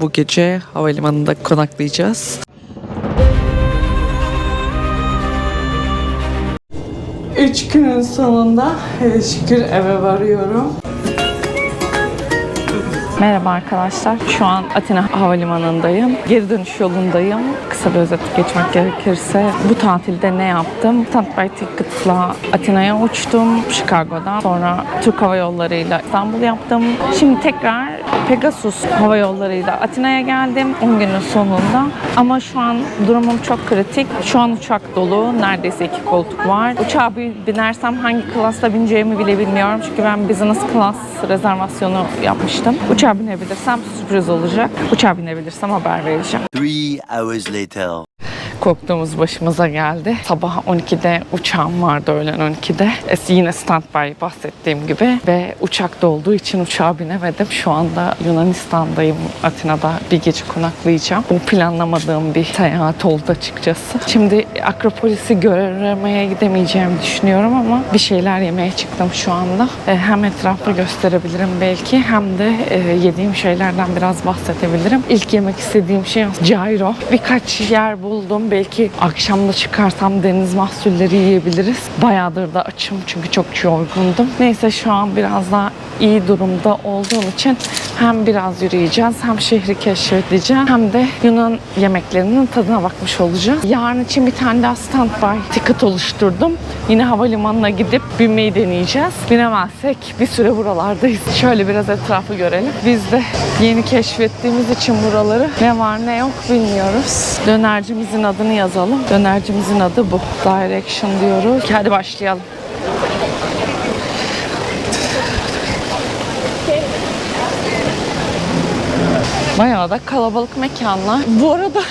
Bu gece havalimanında konaklayacağız. Üç günün sonunda hele şükür eve varıyorum. Merhaba arkadaşlar. Şu an Atina Havalimanı'ndayım. Geri dönüş yolundayım. Kısa bir özet geçmek gerekirse bu tatilde ne yaptım? Standby Ticket'la Atina'ya uçtum. Chicago'dan. Sonra Türk Hava Yolları'yla İstanbul yaptım. Şimdi tekrar Pegasus Hava Yolları'yla Atina'ya geldim 10 günün sonunda. Ama şu an durumum çok kritik. Şu an uçak dolu. Neredeyse iki koltuk var. Uçağa binersem hangi klasta bineceğimi bile bilmiyorum. Çünkü ben business class rezervasyonu yapmıştım. Uçağa binebilirsem sürpriz olacak. Uçağa binebilirsem haber vereceğim. Three hours later. Korktuğumuz başımıza geldi. Sabah 12'de uçağım vardı öğlen 12'de. Es yine standby bahsettiğim gibi ve uçak olduğu için uçağa binemedim. Şu anda Yunanistan'dayım. Atina'da bir gece konaklayacağım. Bu planlamadığım bir seyahat oldu açıkçası. Şimdi Akropolis'i göremeye gidemeyeceğimi düşünüyorum ama bir şeyler yemeye çıktım şu anda. E, Hem etrafı gösterebilirim belki hem de e, yediğim şeylerden biraz bahsedebilirim. İlk yemek istediğim şey gyro. Birkaç yer buldum. Belki akşam da çıkarsam deniz mahsulleri yiyebiliriz. Bayağıdır da açım çünkü çok yorgundum. Neyse şu an biraz daha iyi durumda olduğum için hem biraz yürüyeceğiz hem şehri keşfedeceğim hem de Yunan yemeklerinin tadına bakmış olacağız. Yarın için bir tane daha standby ticket oluşturdum. Yine havalimanına gidip binmeyi deneyeceğiz. Binemezsek bir süre buralardayız. Şöyle biraz etrafı görelim. Biz de yeni keşfettiğimiz için buraları ne var ne yok bilmiyoruz. Dönercimizin adını yazalım. Dönercimizin adı bu. Direction diyoruz. Hadi başlayalım. Bayağı da kalabalık mekanlar. Bu arada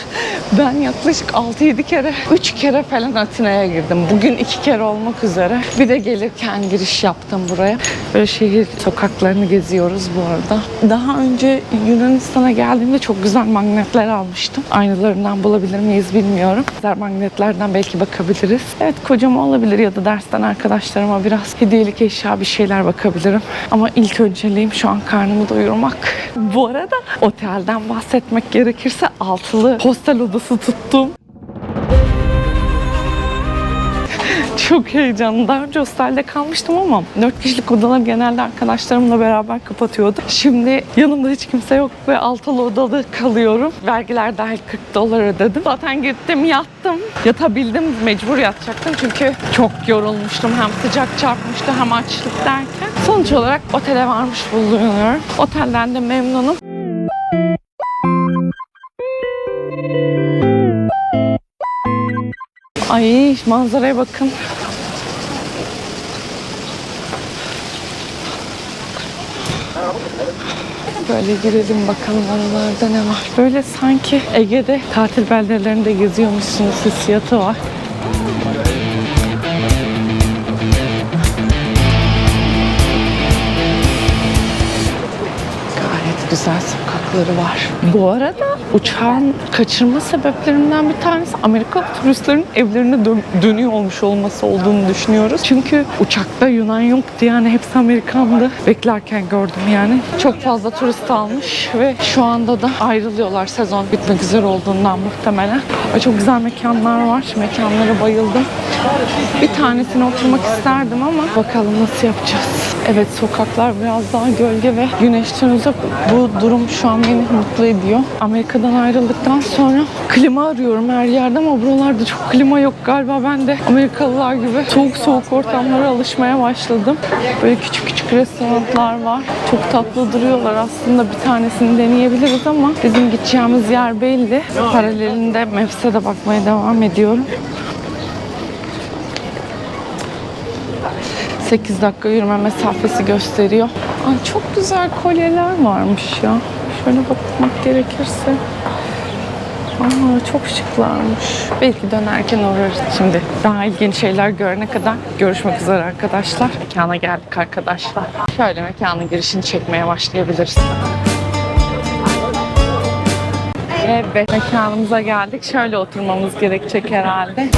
ben yaklaşık 6-7 kere, 3 kere falan Atina'ya girdim. Bugün 2 kere olmak üzere. Bir de gelirken giriş yaptım buraya. Böyle şehir sokaklarını geziyoruz bu arada. Daha önce Yunanistan'a geldiğimde çok güzel magnetler almıştım. Aynılarından bulabilir miyiz bilmiyorum. Güzel magnetlerden belki bakabiliriz. Evet kocama olabilir ya da dersten arkadaşlarıma biraz hediyelik eşya bir şeyler bakabilirim. Ama ilk önceliğim şu an karnımı doyurmak. Bu arada otelden bahsetmek gerekirse altılı hostel odası tuttum. Çok heyecanlı. Daha önce hostelde kalmıştım ama 4 kişilik odaları genelde arkadaşlarımla beraber kapatıyordum. Şimdi yanımda hiç kimse yok ve altılı odada kalıyorum. Vergiler dahil 40 dolar ödedim. Zaten gittim yattım. Yatabildim. Mecbur yatacaktım çünkü çok yorulmuştum. Hem sıcak çarpmıştı hem açlık derken. Sonuç olarak otele varmış bulunuyorum. Otelden de memnunum. Ay manzaraya bakın. Böyle girelim bakalım aralarda ne var. Böyle sanki Ege'de tatil beldelerinde geziyormuşsunuz hissiyatı var. Gayet güzel sokakları var. Bu arada uçağın kaçırma sebeplerinden bir tanesi Amerikalı turistlerin evlerine dön- dönüyor olmuş olması olduğunu düşünüyoruz. Çünkü uçakta Yunan yoktu yani hepsi Amerikandı. Beklerken gördüm yani. Çok fazla turist almış ve şu anda da ayrılıyorlar sezon bitmek üzere olduğundan muhtemelen. Çok güzel mekanlar var. Mekanlara bayıldım. Bir tanesine oturmak isterdim ama bakalım nasıl yapacağız. Evet sokaklar biraz daha gölge ve güneşten uzak. Bu durum şu an beni mutlu ediyor. Amerika'dan ayrıldıktan sonra klima arıyorum her yerde ama buralarda çok klima yok galiba. Ben de Amerikalılar gibi soğuk soğuk ortamlara alışmaya başladım. Böyle küçük küçük restoranlar var. Çok tatlı duruyorlar aslında. Bir tanesini deneyebiliriz ama bizim gideceğimiz yer belli. Paralelinde Maps'e de bakmaya devam ediyorum. 8 dakika yürüme mesafesi gösteriyor. Ay çok güzel kolyeler varmış ya. Şöyle bakmak gerekirse. Aa, çok şıklarmış. Belki dönerken uğrarız şimdi. Daha ilginç şeyler görene kadar görüşmek üzere arkadaşlar. Mekana geldik arkadaşlar. Şöyle mekanın girişini çekmeye başlayabiliriz. Evet, mekanımıza geldik. Şöyle oturmamız gerekecek herhalde.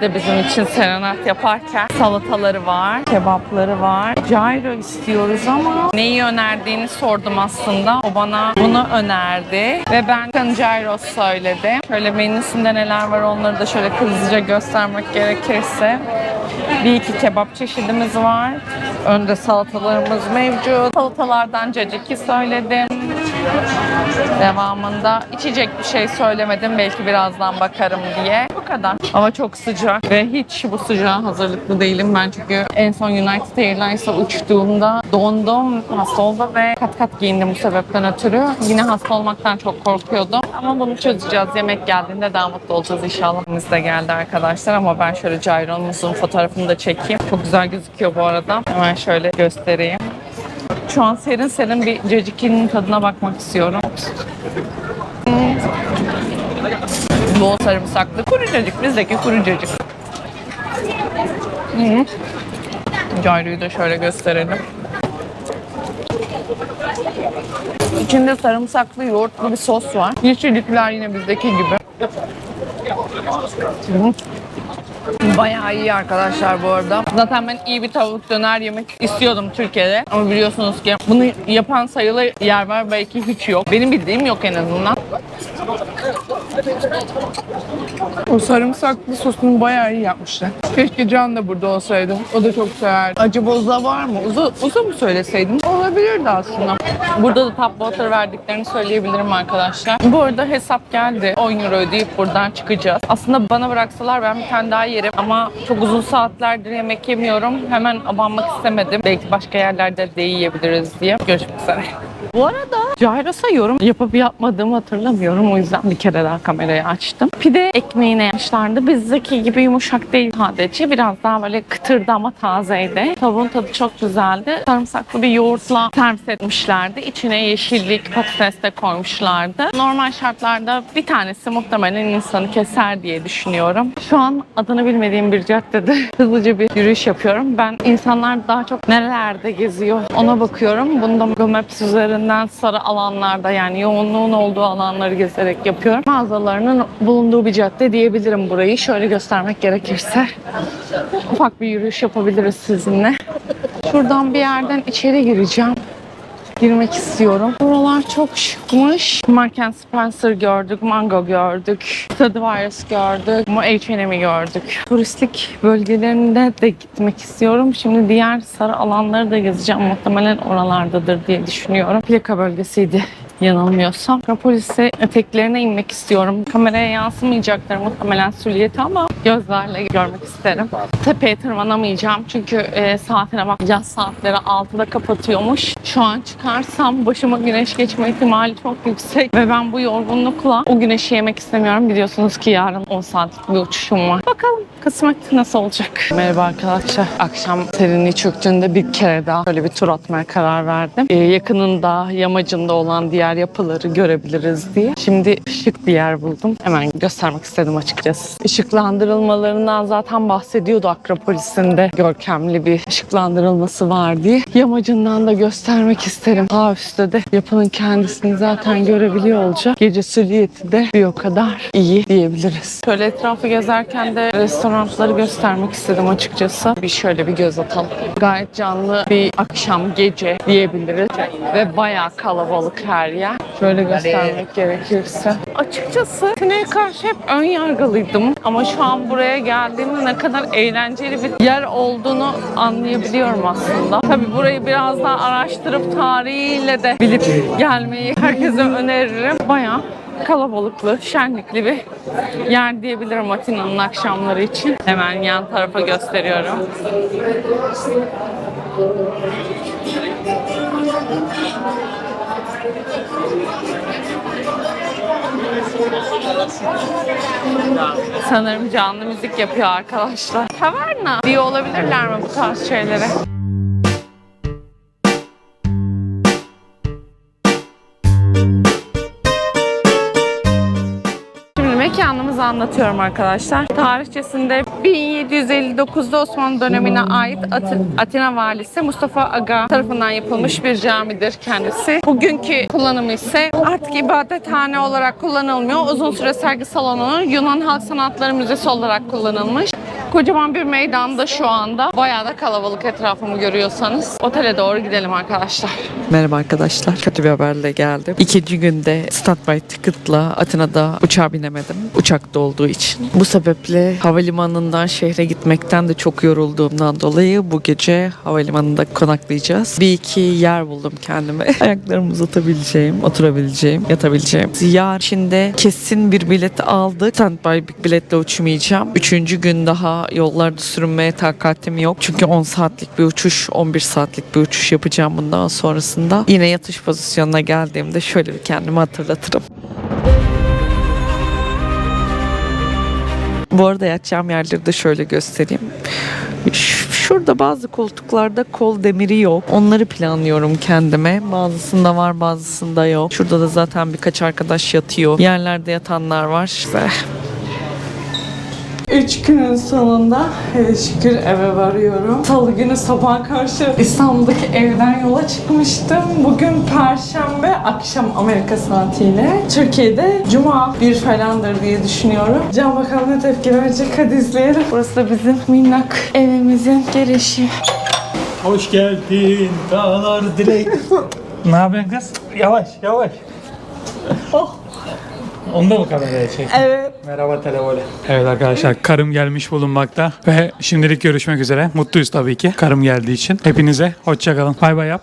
De bizim için serenat yaparken salataları var, kebapları var. Gyro istiyoruz ama neyi önerdiğini sordum aslında. O bana bunu önerdi ve ben chicken gyro söyledim. Şöyle menüsünde neler var onları da şöyle hızlıca göstermek gerekirse. Bir iki kebap çeşidimiz var. Önde salatalarımız mevcut. Salatalardan caciki söyledim. Devamında içecek bir şey söylemedim. Belki birazdan bakarım diye. Bu kadar. Hava çok sıcak ve hiç bu sıcağa hazırlıklı değilim. Ben çünkü en son United Airlines'a uçtuğumda dondum, hasta oldum ve kat kat giyindim bu sebepten ötürü. Yine hasta olmaktan çok korkuyordum. Ama bunu çözeceğiz. Yemek geldiğinde daha mutlu olacağız inşallah. Biz de geldi arkadaşlar ama ben şöyle Cayron'umuzun fotoğrafını da çekeyim. Çok güzel gözüküyor bu arada. Hemen şöyle göstereyim. Şu an serin serin bir cacikinin tadına bakmak istiyorum. Bol sarımsaklı kuru cacık. Bizdeki kuru cacık. Hmm. Da şöyle gösterelim. İçinde sarımsaklı yoğurtlu bir sos var. Yeşillikler yine bizdeki gibi. Bayağı iyi arkadaşlar bu arada. Zaten ben iyi bir tavuk döner yemek istiyordum Türkiye'de. Ama biliyorsunuz ki bunu yapan sayılı yer var belki hiç yok. Benim bildiğim yok en azından. O sarımsaklı sosunu bayağı iyi yapmışlar. Keşke Can da burada olsaydı. O da çok severdi. Acı boza var mı? Uza, uza mı söyleseydim? Olabilirdi aslında. Burada da tap water verdiklerini söyleyebilirim arkadaşlar. Bu arada hesap geldi. 10 euro ödeyip buradan çıkacağız. Aslında bana bıraksalar ben bir tane daha yerim. Ama çok uzun saatlerdir yemek yemiyorum. Hemen abanmak istemedim. Belki başka yerlerde de yiyebiliriz diye. Görüşmek üzere. Bu arada Gyros'a yorum yapıp yapmadığımı hatırlamıyorum. O yüzden bir kere daha kamerayı açtım. Pide ekmeğine yapmışlardı. Bizdeki gibi yumuşak değil sadece. Biraz daha böyle kıtırdı ama tazeydi. Tavuğun tadı çok güzeldi. Sarımsaklı bir yoğurtla servis etmişlerdi. İçine yeşillik, patates de koymuşlardı. Normal şartlarda bir tanesi muhtemelen insanı keser diye düşünüyorum. Şu an adını bilmediğim bir caddede hızlıca bir yürüyüş yapıyorum. Ben insanlar daha çok nerelerde geziyor ona bakıyorum. Bunu da Google Maps üzerinden sarı alanlarda yani yoğunluğun olduğu alanları gezerek yapıyorum. Mağazalarının bulunduğu bir cadde diyebilirim burayı. Şöyle göstermek gerekirse ufak bir yürüyüş yapabiliriz sizinle. Şuradan bir yerden içeri gireceğim girmek istiyorum. Buralar çok şıkmış. Mark Spencer gördük, Mango gördük, Stradivarius gördük, H&M'i gördük. Turistik bölgelerinde de gitmek istiyorum. Şimdi diğer sarı alanları da gezeceğim. Muhtemelen oralardadır diye düşünüyorum. Plaka bölgesiydi yanılmıyorsam. Akropolis'e eteklerine inmek istiyorum. Kameraya yansımayacaktır muhtemelen silüeti ama gözlerle görmek isterim. Tepeye tırmanamayacağım çünkü e, saatine bak yaz saatleri 6'da kapatıyormuş. Şu an çıkarsam başıma güneş geçme ihtimali çok yüksek ve ben bu yorgunlukla o güneşi yemek istemiyorum. Biliyorsunuz ki yarın 10 saatlik bir uçuşum var. Bakalım kısmet nasıl olacak? Merhaba arkadaşlar. Akşam serinliği çöktüğünde bir kere daha böyle bir tur atmaya karar verdim. E, yakınında, yamacında olan diğer yapıları görebiliriz diye. Şimdi şık bir yer buldum. Hemen göstermek istedim açıkçası. Işıklandırılmalarından zaten bahsediyordu Akropolis'in de görkemli bir ışıklandırılması var diye. Yamacından da göstermek isterim. Daha üstte de yapının kendisini zaten görebiliyor olacak. Gece silüeti de bir o kadar iyi diyebiliriz. Şöyle etrafı gezerken de restoranları göstermek istedim açıkçası. Bir şöyle bir göz atalım. Gayet canlı bir akşam gece diyebiliriz. Ve bayağı kalabalık her yer. Şöyle göstermek gerekirse. Açıkçası Sine'ye karşı hep ön yargılıydım. Ama şu an buraya geldiğimde ne kadar eğlenceli bir yer olduğunu anlayabiliyorum aslında. Tabii burayı biraz daha araştırıp tarihiyle de bilip gelmeyi herkese öneririm. Bayağı kalabalıklı, şenlikli bir yer diyebilirim Atina'nın akşamları için. Hemen yan tarafa gösteriyorum. Sanırım canlı müzik yapıyor arkadaşlar. Taverna diye olabilirler mi bu tarz şeylere? Şimdi mekanımızı anlatıyorum arkadaşlar. Tarihçesinde 1759'da Osmanlı dönemine ait At- Atina valisi Mustafa Aga tarafından yapılmış bir camidir kendisi. Bugünkü kullanımı ise artık ibadethane olarak kullanılmıyor. Uzun süre sergi salonu Yunan Halk Sanatları Müzesi olarak kullanılmış. Kocaman bir meydanda şu anda. Bayağı da kalabalık etrafımı görüyorsanız. Otele doğru gidelim arkadaşlar. Merhaba arkadaşlar. Kötü bir haberle geldim. İkinci günde Standby Ticket'la Atina'da uçağa binemedim. Uçakta olduğu için. Bu sebeple havalimanından şehre gitmekten de çok yorulduğumdan dolayı bu gece havalimanında konaklayacağız. Bir iki yer buldum kendime. Ayaklarımı uzatabileceğim, oturabileceğim, yatabileceğim. Yarın içinde kesin bir bilet aldık. Standby biletle uçmayacağım. Üçüncü gün daha yollarda sürünmeye takatim yok. Çünkü 10 saatlik bir uçuş, 11 saatlik bir uçuş yapacağım bundan sonrasında. Yine yatış pozisyonuna geldiğimde şöyle bir kendimi hatırlatırım. Bu arada yatacağım yerleri de şöyle göstereyim. Şurada bazı koltuklarda kol demiri yok. Onları planlıyorum kendime. Bazısında var bazısında yok. Şurada da zaten birkaç arkadaş yatıyor. Yerlerde yatanlar var. Ve Üç günün sonunda hele şükür eve varıyorum. Salı günü sabah karşı İstanbul'daki evden yola çıkmıştım. Bugün Perşembe akşam Amerika saatiyle. Türkiye'de Cuma bir falandır diye düşünüyorum. Can bakalım ne tepki verecek hadi izleyelim. Burası da bizim minnak evimizin girişi. Hoş geldin dağlar direk. ne yapıyorsun kız? Yavaş yavaş. Oh. Onda mı kameraya çek? Evet. Merhaba televole. Evet arkadaşlar karım gelmiş bulunmakta ve şimdilik görüşmek üzere. Mutluyuz tabii ki karım geldiği için. Hepinize hoşça kalın. Bay bay yap.